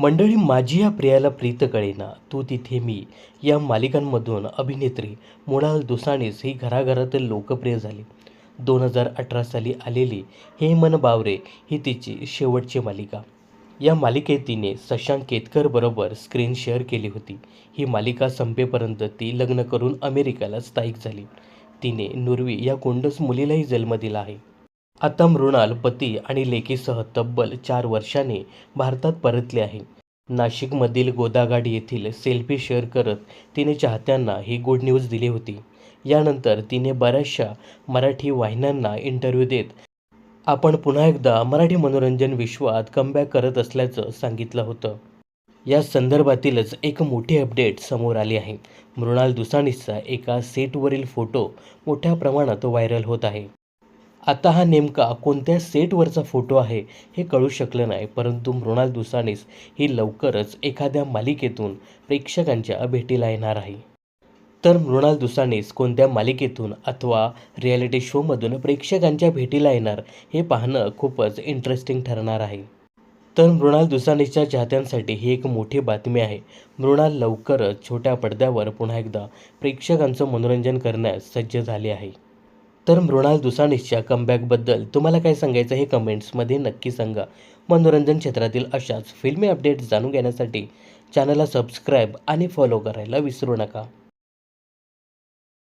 मंडळी माझी या प्रियाला प्रीत कळेना. तू तिथे मी या मालिकांमधून अभिनेत्री मृणाल दुसाणीस ही घराघरातील लोकप्रिय झाली. दोन हजार अठरा साली आलेली हे मन बावरे ही तिची शेवटची मालिका. या मालिकेत तिने शशांक केतकरबरोबर स्क्रीन शेअर केली होती. ही मालिका संपेपर्यंत ती लग्न करून अमेरिकेला स्थायिक झाली. तिने नुर्वी या गोंडस मुलीलाही जन्म दिला आहे. आता मृणाल पती आणि लेकीसह तब्बल चार वर्षाने भारतात परतले आहे. नाशिकमधील गोदागाड येथील सेल्फी शेअर करत तिने चाहत्यांना ही गुड न्यूज दिली होती. यानंतर तिने बऱ्याचशा मराठी वाहिन्यांना इंटरव्ह्यू देत आपण पुन्हा एकदा मराठी मनोरंजन विश्वात कमबॅक करत असल्याचं सांगितलं होतं. या संदर्भातीलच एक मोठी अपडेट समोर आली आहे. मृणाल दुसाणीचा एका सेटवरील फोटो मोठ्या प्रमाणात व्हायरल होत आहे. आता हा नेमका कोणत्या सेटवरचा फोटो आहे हे कळू शकलं नाही परंतु मृणाल दुसानीस ही लवकरच एखाद्या मालिकेतून प्रेक्षकांच्या भेटीला येणार आहे. तर मृणाल दुसानीस कोणत्या मालिकेतून अथवा रियालिटी शोमधून प्रेक्षकांच्या भेटीला येणार हे पाहणं खूपच इंटरेस्टिंग ठरणार आहे. तर मृणाल दुसानीसच्या चाहत्यांसाठी ही एक मोठी बातमी आहे. मृणाल लवकरच छोट्या पडद्यावर पुन्हा एकदा प्रेक्षकांचं मनोरंजन करण्यास सज्ज झाली आहे. तर मृणाल दुसाणीसच्या कमबॅकबद्दल तुम्हाला काय सांगायचं हे कमेंट्समध्ये नक्की सांगा. मनोरंजन क्षेत्रातील अशाच फिल्मी अपडेट्स जाणून घेण्यासाठी चॅनलला सबस्क्राईब आणि फॉलो करायला विसरू नका.